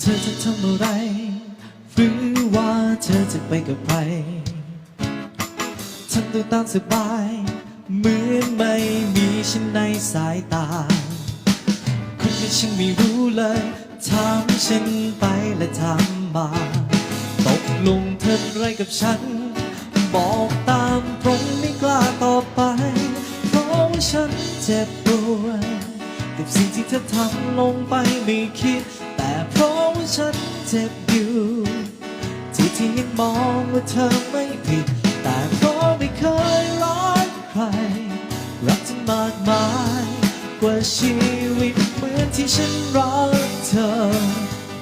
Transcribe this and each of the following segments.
เธอจะทำอะไร หรือว่าเธอจะไปกับใครทำตัวตามสบาย เหมือนไม่มีฉันในสายตา คุณที่ฉันไม่รู้เลยถามฉันไปและถามมา ตกลงเธออะไรกับฉัน บอกตามตรงไม่กล้าต่อไป เพราะฉันเจ็บปวดกับสิ่งที่เธอทำลงไปไม่คิด ฉันเจ็บอยู่ ที่ที่ยังมองว่าเธอไม่ผิด แต่เพราะไม่เคยรอดใคร รักเธอมากมาย กว่าชีวิตเหมือนที่ฉันรักเธอ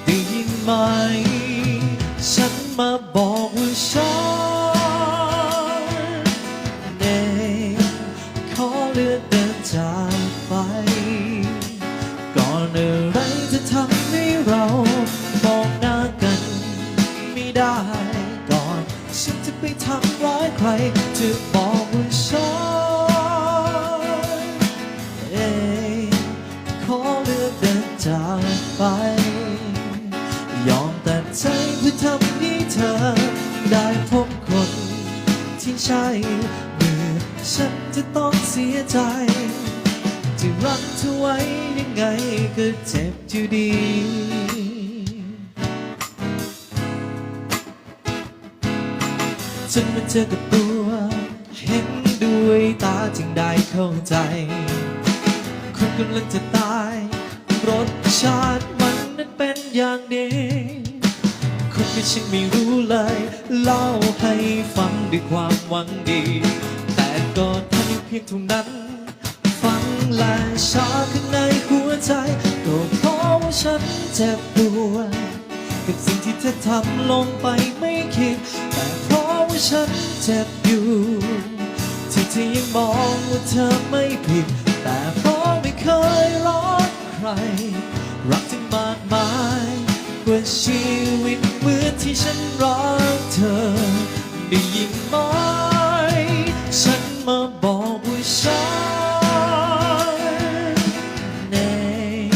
ได้ยินไหม ฉันมาบอกว่าฉัน ร้ายใครจะบอกว่าฉันเองขอเลือกเดินจากไป ยอมตัดใจเพื่อทำให้เธอ ได้พบคนที่ใช่เมื่อฉันจะต้องเสียใจจะรักเธอไว้ยังไงก็เจ็บอยู่ดี จนมาเจอกับตัว เห็นด้วยตาจึงได้เข้าใจคนกำลังจะตาย รสชาติมันนั้นเป็นอย่างนี้คนที่ฉันไม่รู้เลย เล่าให้ฟังด้วยความหวังดี แต่ก็ทำเพียงเท่านั้น ฟังและชาข้างในหัวใจก็เพราะว่าฉันเจ็บปวดกับสิ่งที่เธอทำลงไปไม่คิดแต่เพราะ ว่าฉันเจ็บอยู่ที่เธอยังมองว่าเธอไม่ผิด แต่เพราะไม่เคยรักใคร รักที่มากมายกว่าชีวิตเหมือนที่ฉันรักเธอได้ยินไหมฉันมาบอกว่าฉันเอง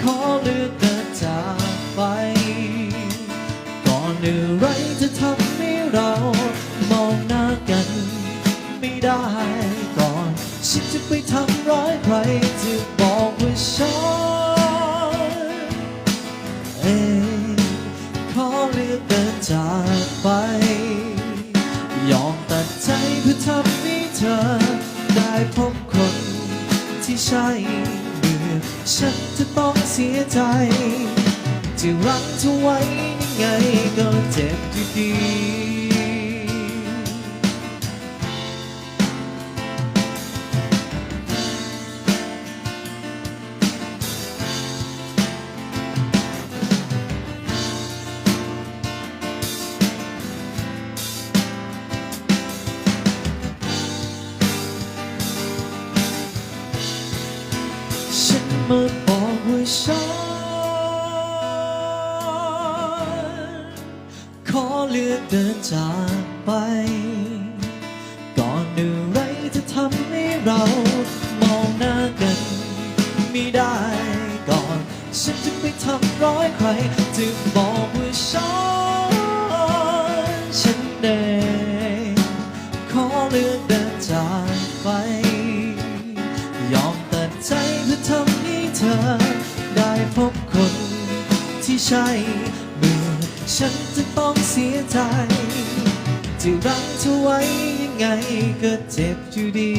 ขอเลือกเดินจากไปก่อนอะไรจะทำ ได้ก่อนฉันจะไปทำร้ายใครจะบอกว่าฉันเองขอเลือกเดินจากไป ยอมตัดใจเพื่อทำให้เธอ ได้พบคนที่ใช่เมื่อฉันจะต้องเสียใจจะรักเธอไว้ยังไงก็เจ็บอยู่ดี มาบอกว่าฉันขอเลือกเดินจากไป ก่อนอะไรจะทำให้เรามองหน้ากันไม่ได้ก่อน ฉันจะไปทำร้ายใครจะบอก ใช่เมื่อฉันจะต้องเสียใจจะรักเธอไว้ยังไงก็เจ็บอยู่ดี